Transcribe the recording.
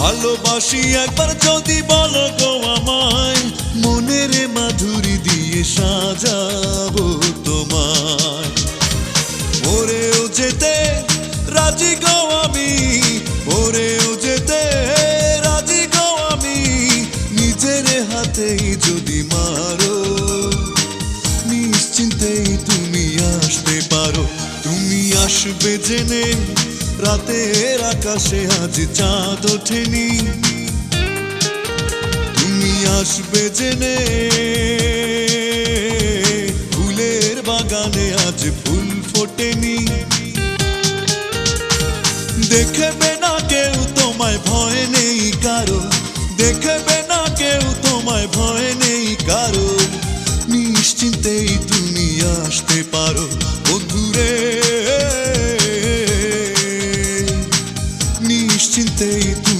ভালোবাসি একবার যদি বলো গো আমায়, মনের মাধুরী দিয়ে সাজাবো তোমায়। মরেও যেতে রাজি গো আমি মরেও যেতে রাজি গো আমি, নিজের হাতেই যদি মারো, নিশ্চিন্তেই তুমি আসতে পারো। তুমি আসবে জেনে রাতের আকাশে আজ চাঁদ ওঠেনি। তুমি আসবে জেনে, ফুলের বাগানে আজ ফুল ফোটেনি। দেখবে না কেউ তোমায় ভয় নেই কারও, দেখবে না কেউ তোমায় ভয় নেই কারও। নিশ্চিন্তেই তুমি আসতে পারো deste